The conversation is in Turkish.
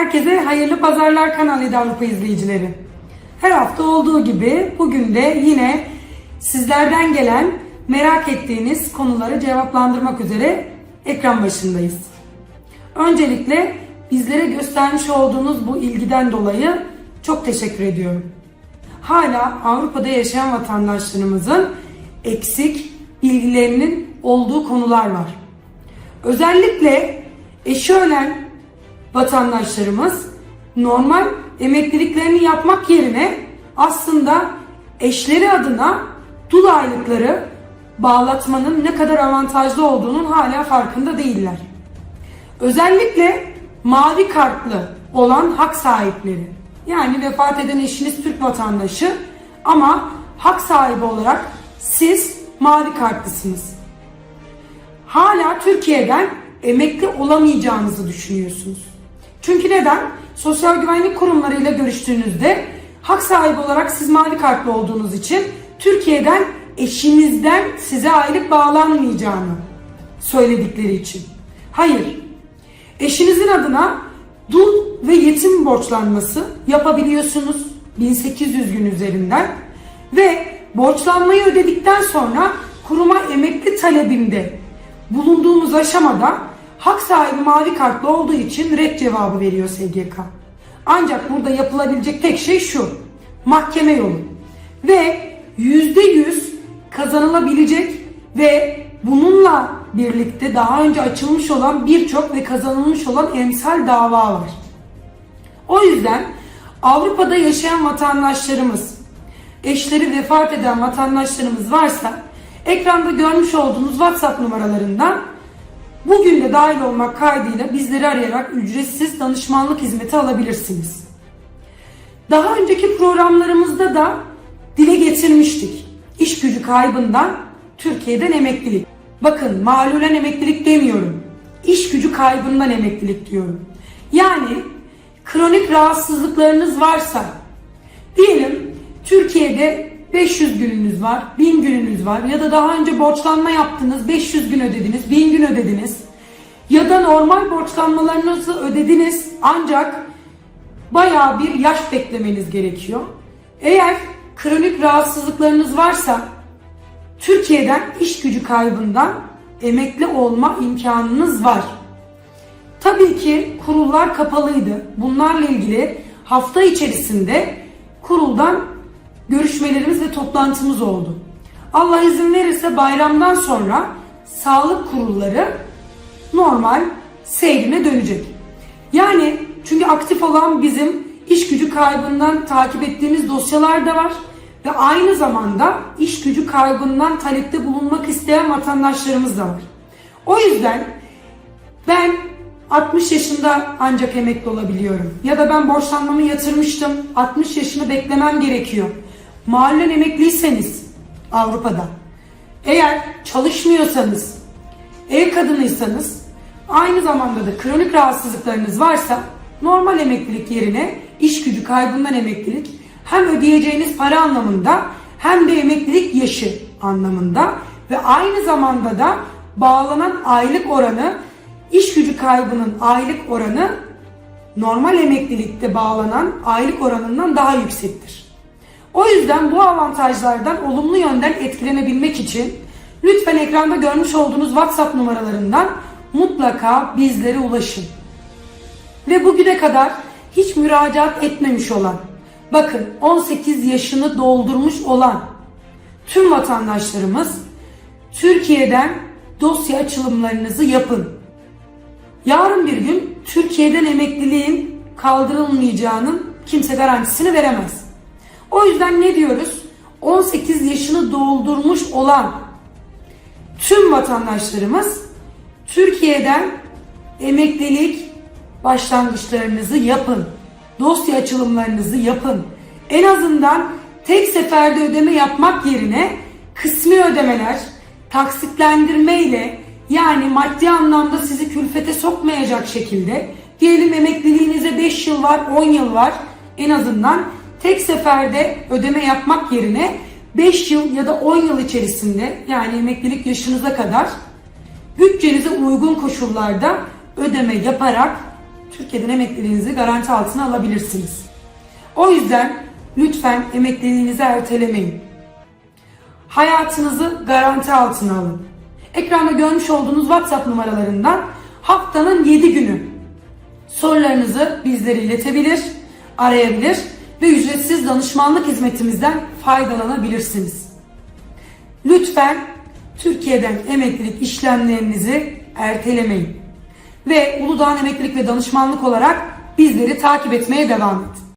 Herkese hayırlı pazarlar kanalı Avrupa izleyicileri. Her hafta olduğu gibi bugün de yine sizlerden gelen merak ettiğiniz konuları cevaplandırmak üzere ekran başındayız. Öncelikle bizlere göstermiş olduğunuz bu ilgiden dolayı çok teşekkür ediyorum. Hala Avrupa'da yaşayan vatandaşlarımızın eksik bilgilerinin olduğu konular var. Özellikle eşi ölen vatandaşlarımız normal emekliliklerini yapmak yerine aslında eşleri adına dul aylıkları bağlatmanın ne kadar avantajlı olduğunun hala farkında değiller. Özellikle mavi kartlı olan hak sahipleri. Yani vefat eden eşiniz Türk vatandaşı ama hak sahibi olarak siz mavi kartlısınız. Hala Türkiye'den emekli olamayacağınızı düşünüyorsunuz. Çünkü neden? Sosyal güvenlik kurumlarıyla görüştüğünüzde hak sahibi olarak siz mavi kartlı olduğunuz için Türkiye'den eşinizden size aylık bağlanmayacağını söyledikleri için. Hayır. Eşinizin adına dul ve yetim borçlanması yapabiliyorsunuz 1800 gün üzerinden ve borçlanmayı ödedikten sonra kuruma emekli talebinde bulunduğumuz aşamada hak sahibi mavi kartlı olduğu için red cevabı veriyor SGK. Ancak burada yapılabilecek tek şey şu. Mahkeme yolu. Ve %100 kazanılabilecek ve bununla birlikte daha önce açılmış olan birçok ve kazanılmış olan emsal dava var. O yüzden Avrupa'da yaşayan vatandaşlarımız, eşleri vefat eden vatandaşlarımız varsa ekranda görmüş olduğunuz WhatsApp numaralarından bugün de dahil olmak kaydıyla bizleri arayarak ücretsiz danışmanlık hizmeti alabilirsiniz. Daha önceki programlarımızda da dile getirmiştik. İş gücü kaybından Türkiye'den emeklilik. Bakın malulen emeklilik demiyorum. İş gücü kaybından emeklilik diyorum. Yani kronik rahatsızlıklarınız varsa diyelim Türkiye'de 500 gününüz var, 1000 gününüz var ya da daha önce borçlanma yaptınız, 500 gün ödediniz, 1000 gün ödediniz ya da normal borçlanmalarınızı ödediniz ancak bayağı bir yaş beklemeniz gerekiyor. Eğer kronik rahatsızlıklarınız varsa Türkiye'den iş gücü kaybından emekli olma imkanınız var. Tabii ki kurullar kapalıydı. Bunlarla ilgili hafta içerisinde kuruldan görüşmelerimiz ve toplantımız oldu. Allah izin verirse bayramdan sonra sağlık kurulları normal seyrine dönecek. Yani çünkü aktif olan bizim iş gücü kaybından takip ettiğimiz dosyalar da var ve aynı zamanda iş gücü kaybından talepte bulunmak isteyen vatandaşlarımız da var. O yüzden ben 60 yaşında ancak emekli olabiliyorum. Ya da ben borçlanmamı yatırmıştım. 60 yaşını beklemem gerekiyor. Mahallen emekliyseniz Avrupa'da. Eğer çalışmıyorsanız, ev kadınıysanız, aynı zamanda da kronik rahatsızlıklarınız varsa normal emeklilik yerine iş gücü kaybından emeklilik hem ödeyeceğiniz para anlamında hem de emeklilik yaşı anlamında ve aynı zamanda da bağlanan aylık oranı iş gücü kaybının aylık oranı normal emeklilikte bağlanan aylık oranından daha yüksektir. O yüzden bu avantajlardan olumlu yönden etkilenebilmek için lütfen ekranda görmüş olduğunuz WhatsApp numaralarından mutlaka bizlere ulaşın. Ve bugüne kadar hiç müracaat etmemiş olan, bakın 18 yaşını doldurmuş olan tüm vatandaşlarımız Türkiye'den dosya açılımlarınızı yapın. Yarın bir gün Türkiye'den emekliliğin kaldırılmayacağının kimse garantisini veremez. O yüzden ne diyoruz? 18 yaşını doldurmuş olan tüm vatandaşlarımız Türkiye'den emeklilik başlangıçlarınızı yapın. Dosya açılımlarınızı yapın. En azından tek seferde ödeme yapmak yerine kısmi ödemeler, taksitlendirme ile yani maddi anlamda sizi külfete sokmayacak şekilde diyelim emekliliğinize 5 yıl var, 10 yıl var en azından tek seferde ödeme yapmak yerine 5 yıl ya da 10 yıl içerisinde yani emeklilik yaşınıza kadar bütçenize uygun koşullarda ödeme yaparak Türkiye'den emekliliğinizi garanti altına alabilirsiniz. O yüzden lütfen emekliliğinizi ertelemeyin. Hayatınızı garanti altına alın. Ekranda görmüş olduğunuz WhatsApp numaralarından haftanın 7 günü sorularınızı bizlere iletebilir, arayabilir ve ücretsiz danışmanlık hizmetimizden faydalanabilirsiniz. Lütfen Türkiye'den emeklilik işlemlerinizi ertelemeyin. Ve Uludağ Emeklilik ve Danışmanlık olarak bizleri takip etmeye devam edin.